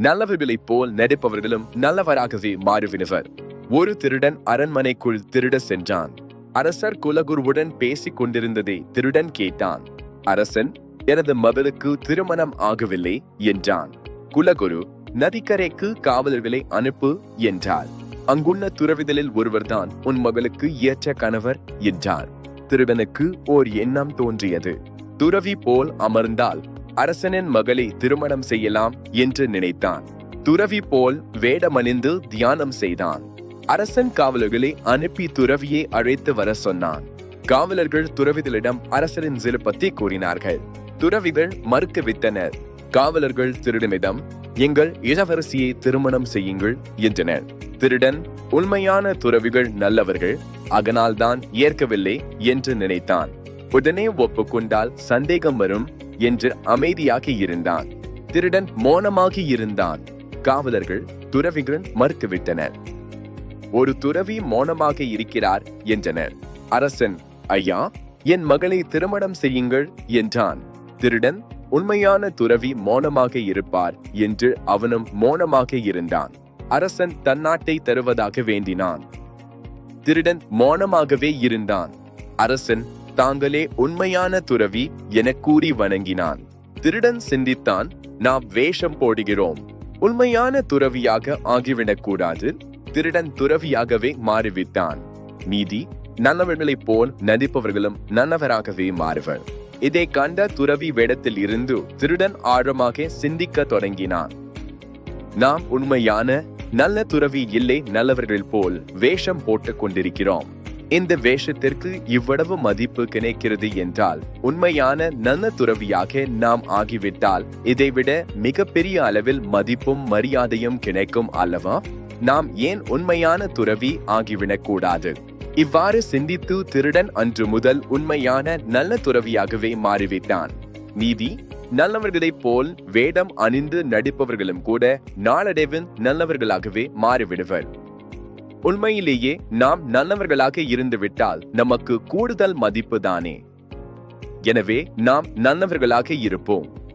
நல்லவர்களைப் போல் நடிப்பவர்களும் நல்லவராகவே மாறுவினவர் ஒரு திருடன் அரண்மனைக்குள் திருட சென்றான். அரசர் குலகுருவுடன் பேசிக் கொண்டிருந்ததை திருடன் கேட்டான். அரசன் எனது மகளுக்கு திருமணம் ஆகவில்லை என்றான். குலகுரு நதிக்கரைக்கு காவலர்களை அனுப்பு என்றார் அங்குள்ள துறவிதலில் ஒருவர்தான் உன் மகளுக்கு ஏற்ற கணவர் என்றார். திருடனுக்கு ஓர் எண்ணம் தோன்றியது. துறவி போல் அமர்ந்தால் அரசனின் மகளை திருமணம் செய்யலாம் என்று நினைத்தான். துறவி போல் வேடமணிந்து தியானம் செய்தான். அரசன் காவலர்களை அனுப்பி துறவியை அழைத்து வர சொன்னான். காவலர்கள் துறவிதலிடம் அரசரின் சிலுப்பத்தை கூறினார்கள். துறவிகள் மறுக்கவித்தனர் காவலர்கள் திருடனிடம் எங்கள் இளவரசியை திருமணம் செய்யுங்கள் என்றனர். திருடன் உண்மையான துறவிகள் நல்லவர்கள் அதனால்தான் ஏற்கவில்லை என்று நினைத்தான். உடனே ஒப்புக்கொண்டால் சந்தேகம் வரும் என்று அமைதியாக இருந்தான். திருடன் மௌனமாகி இருந்தான். காவலர்கள் துறவிகள் மறுத்துவிட்டனர். ஒரு துறவி மௌனமாக இருக்கிறார் என்றனர். அரசன் ஐயா என் மகளை திருமணம் செய்யுங்கள் என்றான். திருடன் உண்மையான துறவி மௌனமாக இருப்பார் என்று அவனும் மௌனமாக இருந்தான். அரசன் தன்னாட்டை தருவதாக வேண்டினான். திருடன் மௌனமாகவே இருந்தான். அரசன் தாங்களே உண்மையான துறவி என கூறி வணங்கினான். திருடன் சிந்தித்தான் நாம் வேஷம் போடுகிறோம். உண்மையான துறவியாக ஆகிவிடக் கூடாது. திருடன் துறவியாகவே மாறிவிட்டான். நீதி நல்லவர்களைப் போல் நடிப்பவர்களும் நல்லவராகவே மாறுவர். இதை கண்ட துறவி வேடத்தில் இருந்து திருடன் ஆழமாக சிந்திக்க தொடங்கினான். நாம் உண்மையான நல்ல துறவி இல்லை நல்லவர்கள் போல் வேஷம் போட்டுக் கொண்டிருக்கிறோம். இந்த வேஷத்திற்கு இவ்வளவு மதிப்பு கிடைக்கிறது என்றால் உண்மையான நல்ல துறவியாக நாம் ஆகிவிட்டால் இதைவிட மிகப்பெரிய அளவில் மதிப்பும் மரியாதையும் கிடைக்கும் அல்லவா? நாம் ஏன் உண்மையான துறவி ஆகிவிடக்கூடாது? இவ்வாறு சிந்தித்து திருடன் அன்று முதல் உண்மையான நல்ல துறவியாகவே மாறிவிட்டான். நீதி நல்லவர்களைப் போல் வேடம் அணிந்து நடிப்பவர்களும் கூட நாளடைவில் நல்லவர்களாகவே மாறிவிடுவர். உண்மையிலேயே நாம் நல்லவர்களாக இருந்துவிட்டால் நமக்கு கூடுதல் மதிப்பு தானே. எனவே நாம் நல்லவர்களாக இருப்போம்.